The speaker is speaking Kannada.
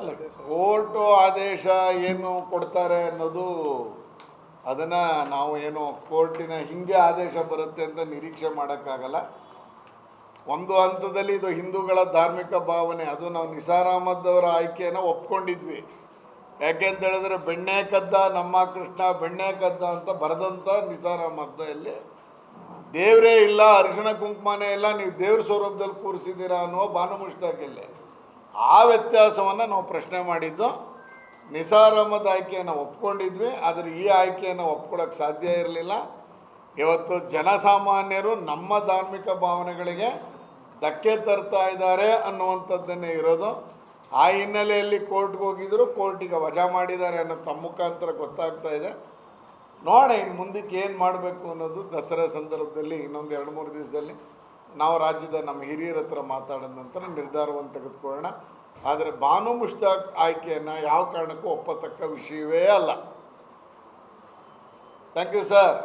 ಅಲ್ಲ, ಕೋರ್ಟು ಆದೇಶ ಏನು ಕೊಡ್ತಾರೆ ಅನ್ನೋದು ಅದನ್ನು ನಾವು ಏನು ಕೋರ್ಟಿನ ಹಿಂಗೆ ಆದೇಶ ಬರುತ್ತೆ ಅಂತ ನಿರೀಕ್ಷೆ ಮಾಡೋಕ್ಕಾಗಲ್ಲ. ಒಂದು ಹಂತದಲ್ಲಿ ಇದು ಹಿಂದೂಗಳ ಧಾರ್ಮಿಕ ಭಾವನೆ, ಅದು ನಾವು ನಿಸಾರ್ ಅಹಮದ್ ಅವರ ಆಯ್ಕೆಯನ್ನು ಒಪ್ಕೊಂಡಿದ್ವಿ. ಯಾಕೆ ಅಂತ ಹೇಳಿದ್ರೆ ಬೆಣ್ಣೆ ಕದ್ದ ನಮ್ಮ ಕೃಷ್ಣ ಬೆಣ್ಣೆ ಕದ್ದ ಅಂತ ಬರೆದಂಥ ನಿಸಾರ್ ದೇವರೇ ಇಲ್ಲ, ಅರಿಶಿಣ ಕುಂಕುಮನೇ ಇಲ್ಲ, ನೀವು ದೇವ್ರ ಸ್ವರೂಪದಲ್ಲಿ ಕೂರಿಸಿದ್ದೀರಾ ಅನ್ನೋ ಬಾನು ಮುಷ್ತಾಕಿಲ್ಲಿ ಆ ವ್ಯತ್ಯಾಸವನ್ನು ನಾವು ಪ್ರಶ್ನೆ ಮಾಡಿದ್ದು ನಿಸಾರಾಮದ ಆಯ್ಕೆಯನ್ನು ಒಪ್ಕೊಂಡಿದ್ವಿ, ಆದರೆ ಈ ಆಯ್ಕೆಯನ್ನು ಒಪ್ಕೊಳ್ಳೋಕೆ ಸಾಧ್ಯ ಇರಲಿಲ್ಲ. ಇವತ್ತು ಜನಸಾಮಾನ್ಯರು ನಮ್ಮ ಧಾರ್ಮಿಕ ಭಾವನೆಗಳಿಗೆ ಧಕ್ಕೆ ತರ್ತಾ ಇದ್ದಾರೆ ಅನ್ನುವಂಥದ್ದನ್ನೇ ಇರೋದು. ಆ ಹಿನ್ನೆಲೆಯಲ್ಲಿ ಕೋರ್ಟ್ಗೆ ಹೋಗಿದ್ರು ಕೋರ್ಟಿಗೆ ವಜಾ ಮಾಡಿದ್ದಾರೆ ಅನ್ನೋ ತಮ್ಮ ಮುಖಾಂತರ ಗೊತ್ತಾಗ್ತಾ ಇದೆ. ನೋಡೋಣ ಇನ್ನು ಮುಂದಕ್ಕೆ ಏನು ಮಾಡಬೇಕು ಅನ್ನೋದು ದಸರಾ ಸಂದರ್ಭದಲ್ಲಿ ಇನ್ನೊಂದು ಎರಡು ಮೂರು ದಿವಸದಲ್ಲಿ ನಾವು ರಾಜ್ಯದ ನಮ್ಮ ಹಿರಿಯರ ಹತ್ರ ಮಾತಾಡಿದ ನಂತರ ನಿರ್ಧಾರವನ್ನು ತೆಗೆದುಕೊಳ್ಳೋಣ. ಆದರೆ ಬಾನು ಮುಷ್ತಾಕ್ ಆಯ್ಕೆಯನ್ನು ಯಾವ ಕಾರಣಕ್ಕೂ ಒಪ್ಪತಕ್ಕ ವಿಷಯವೇ ಅಲ್ಲ. Thank you sir